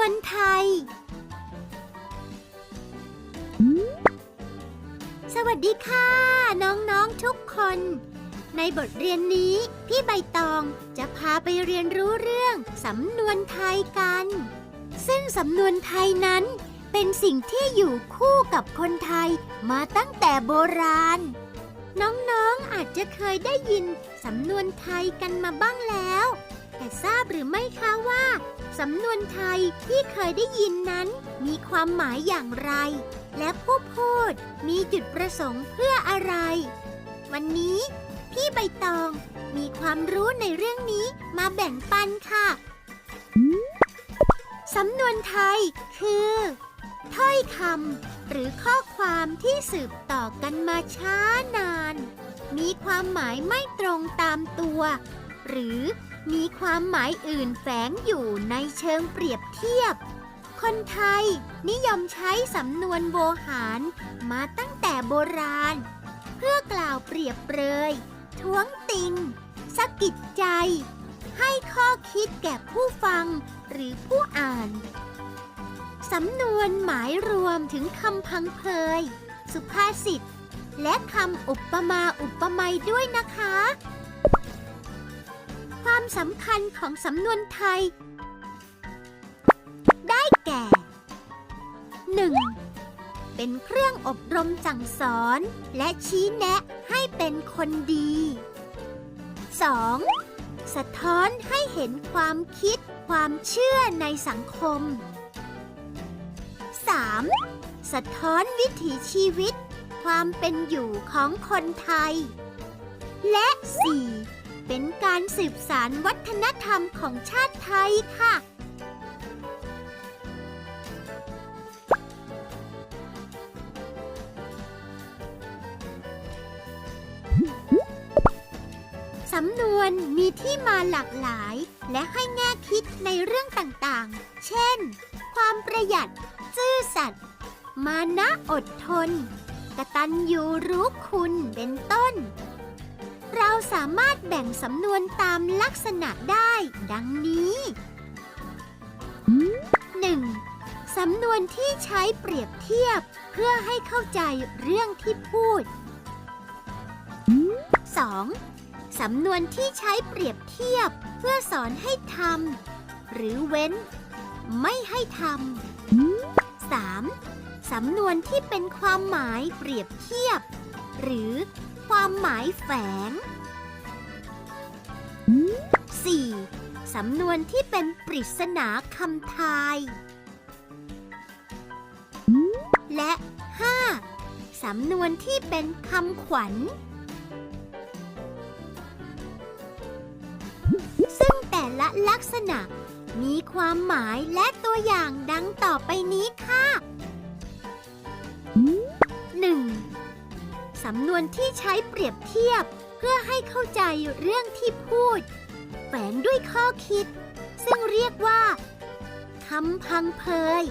วนไทย สวัสดีค่ะ น้องๆทุกคน ในบทเรียนนี้ พี่ใบตองจะพาไปเรียนรู้เรื่องสำนวนไทยกัน ซึ่งสำนวนไทยนั้น เป็นสิ่งที่อยู่คู่กับคนไทยมาตั้งแต่โบราณ น้องๆอาจจะเคยได้ยินสำนวนไทยกันมาบ้างแล้ว แต่ทราบหรือไม่คะว่า สำนวนไทยที่เคยได้ยินนั้นมีความหมายอย่างไร และผู้พูดมีจุดประสงค์เพื่ออะไร วันนี้พี่ใบตองมีความรู้ในเรื่องนี้มาแบ่งปันค่ะ สำนวนไทยคือ ถ้อยคำหรือข้อความที่สืบต่อกันมาช้านาน มีความหมายไม่ตรงตามตัว หรือ มีความหมายอื่นแฝงอยู่ในเชิงเปรียบเทียบ คนไทยนิยมใช้สำนวนโวหารมาตั้งแต่โบราณ เพื่อกล่าวเปรียบเปรย ท้วงติงสะกิดใจ ให้ข้อคิดแก่ผู้ฟังหรือผู้อ่าน สำนวนหมายรวมถึงคำพังเพย สุภาษิตและคำอุปมาอุปไมยด้วยนะคะ ความสำคัญของสำนวนไทย ได้แก่ 1. เป็นเครื่องอบรมสั่งสอนและชี้แนะให้เป็นคนดี 2. สะท้อนให้เห็นความคิดความเชื่อในสังคม 3. สะท้อนวิถีชีวิต ความเป็นอยู่ของคนไทย และ 4. เป็นการสืบสารวัฒนธรรมของชาติไทยค่ะ สำนวนมีที่มาหลากหลาย และให้แง่คิดในเรื่องต่างๆ เช่น ความประหยัด ซื่อสัตย์ มานะอดทน กตัญญูรู้คุณ เป็นต้น เราสามารถแบ่งสำนวนตามลักษณะได้ ดังนี้ 1. สำนวนที่ใช้เปรียบเทียบ เพื่อให้เข้าใจเรื่องที่พูด 2. สำนวนที่ใช้เปรียบเทียบ เพื่อสอนให้ทำหรือเว้น ไม่ให้ทำ 3. สำนวนที่เป็นความหมายเปรียบเทียบ หรือ ความหมายแฝง 4. สำนวนที่เป็นปริศนาคำทาย และ 5. สำนวนที่เป็นคำขวัญ ซึ่งแต่ละลักษณะมีความหมายและตัวอย่างดังต่อไปนี้ค่ะ สำนวนที่ใช้เปรียบเทียบ เพื่อให้เข้าใจเรื่องที่พูด แฝงด้วยข้อคิด ซึ่งเรียกว่าคำพังเพย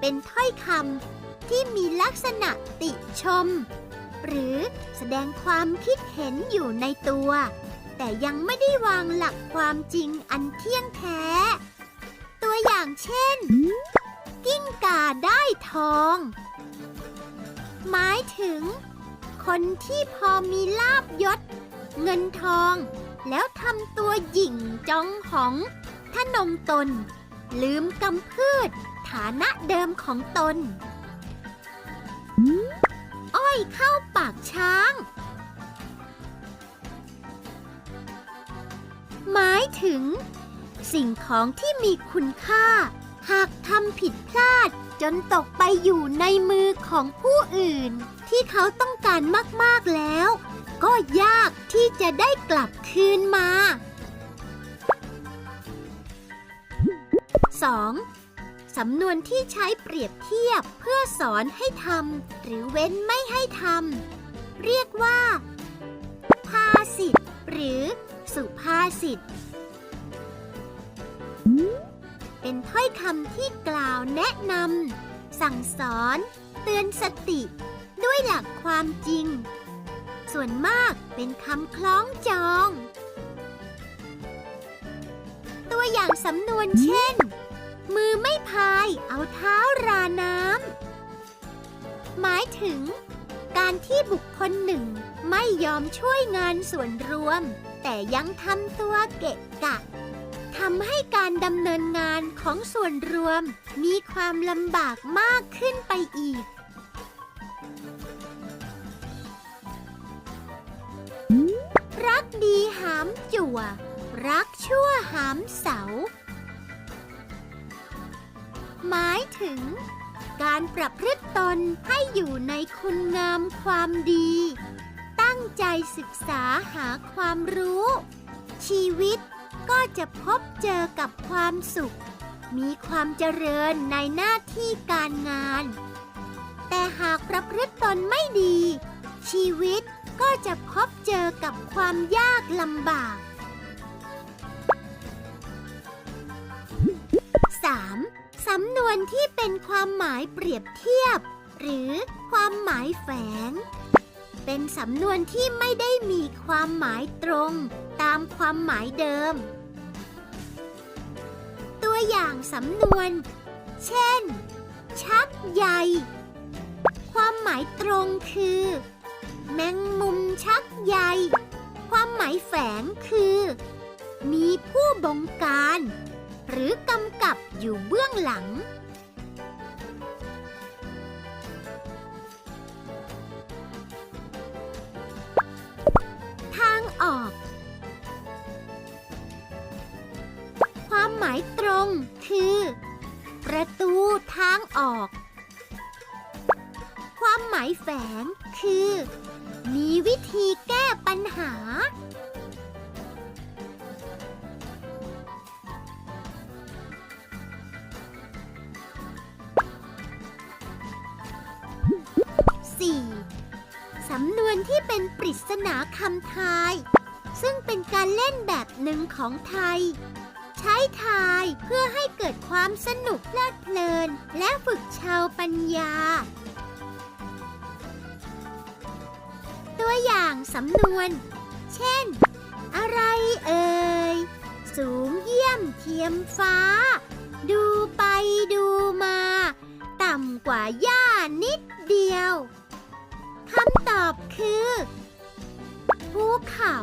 เป็นถ้อยคำที่มีลักษณะติชม หรือแสดงความคิดเห็นอยู่ในตัว แต่ยังไม่ได้วางหลักความจริงอันเที่ยงแท้ ตัวอย่างเช่น กิ้งก่าได้ทอง หมายถึง คนที่พอมีลาบยศ เงินทอง แล้วทำตัวหยิ่งจองหองทะนงตน ลืมกำพืช ฐานะเดิมของตน อ้อยเข้าปากช้าง หมายถึง สิ่งของที่มีคุณค่า หากทำผิดพลาด จนตกไปอยู่ในมือของผู้อื่น ที่เขาต้องการมากๆแล้ว ก็ยากที่จะได้กลับคืนมา 2. สำนวนที่ใช้เปรียบเทียบเพื่อสอนให้ทำหรือเว้นไม่ให้ทำเรียกว่า ภาษิตหรือสุภาษิต เป็นถ้อยคำที่กล่าวแนะนำสั่งสอน เตือนสติ ด้วยหลักความจริง ส่วนมากเป็นคำคล้องจอง ตัวอย่างสำนวนเช่น มือไม่พายเอาเท้าราน้ำหมายถึง การที่บุคคลหนึ่งไม่ยอมช่วยงานส่วนรวม แต่ยังทำตัวเกะกะำให้การดำเนินงานของส่วนรวมมีความลำบากมากขึ้นไปอีก รักดีหามจั่ว รักชั่วหามเสา หมายถึง การประพฤติตนให้อยู่ในคุณงามความดี ตั้งใจศึกษาหาความรู้ ชีวิต ก็จะพบเจอกับความสุข มีความเจริญในหน้าที่การงาน แต่หากประพฤติตนไม่ดี ชีวิตก็จะพบเจอกับความยากลำบาก 3. สำนวนที่เป็นความหมายเปรียบเทียบ หรือความหมายแฝง เป็นสำนวนที่ไม่ได้มีความหมายตรง ตามความหมายเดิม ตัวอย่างสำนวน เช่น ชักใยความหมายตรงคือ แมงมุมชักใยความหมายแฝงคือ มีผู้บงการ หรือกำกับอยู่เบื้องหลัง ง คือ ประตูทางออก ความหมายแฝงคือ มีวิธีแก้ปัญหา 4. สำนวนที่เป็นปริศนาคำทาย ซึ่งเป็นการเล่นแบบหนึ่งของไทย ใช้ทายเพื่อให้เกิดความสนุกเพลิดเพลิน และฝึกชาวปัญญา ตัวอย่างสำนวน เช่น อะไรเอ่ย สูงเยี่ยมเทียมฟ้า ดูไปดูมา ต่ำกว่าหญ้านิดเดียวคำตอบคือ ภูเขา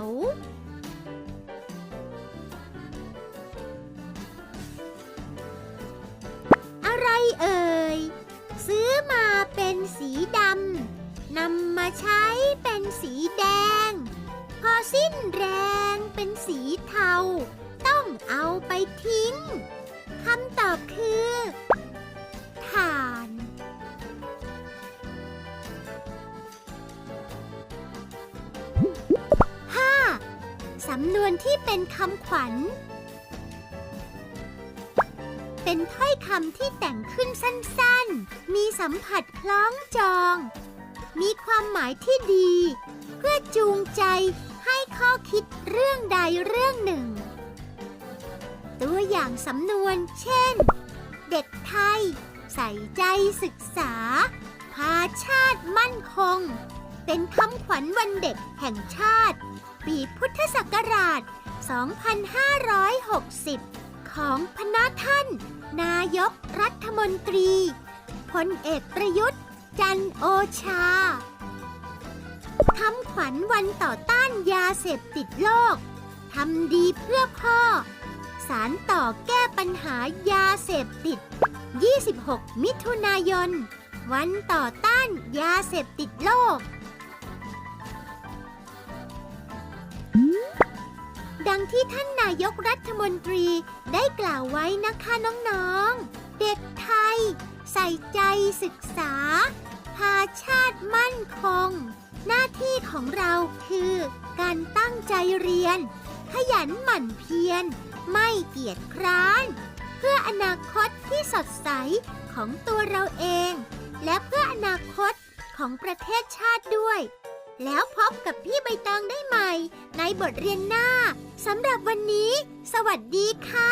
มาเป็นสีดำนำมาใช้เป็นสีแดง พอสิ้นแรงเป็นสีเทา ต้องเอาไปทิ้งคำตอบคือถ่าน 5. สำนวนที่เป็นคำขวัญ เป็นถ้อยคำที่แต่งขึ้นสั้นๆ มีสัมผัสคล้องจอง มีความหมายที่ดี เพื่อจูงใจให้ข้อคิดเรื่องใดเรื่องหนึ่ง ตัวอย่างสำนวน เช่น เด็กไทย ใส่ใจศึกษา พาชาติมั่นคง เป็นคำขวัญวันเด็กแห่งชาติ ปีพุทธศักราช 2560 ของพระท่าน นายกรัฐมนตรีพลเอกประยุทธ์ จันโอชาคำขวัญวันต่อต้านยาเสพติดโลก ทำดีเพื่อพ่อ สารต่อแก้ปัญหายาเสพติด 26 มิถุนายน วันต่อต้านยาเสพติดโลก ดังที่ท่านนายกรัฐมนตรีได้กล่าวไว้นะคะน้องๆ เด็กไทย ใส่ใจศึกษา พาชาติมั่นคง หน้าที่ของเราคือ การตั้งใจเรียน ขยันหมั่นเพียร ไม่เกียจคร้าน เพื่ออนาคตที่สดใสของตัวเราเอง และเพื่ออนาคตของประเทศชาติด้วย แล้วพบกับพี่ใบตองได้ใหม่ ในบทเรียนหน้าสำหรับวันนี้ สวัสดีค่ะ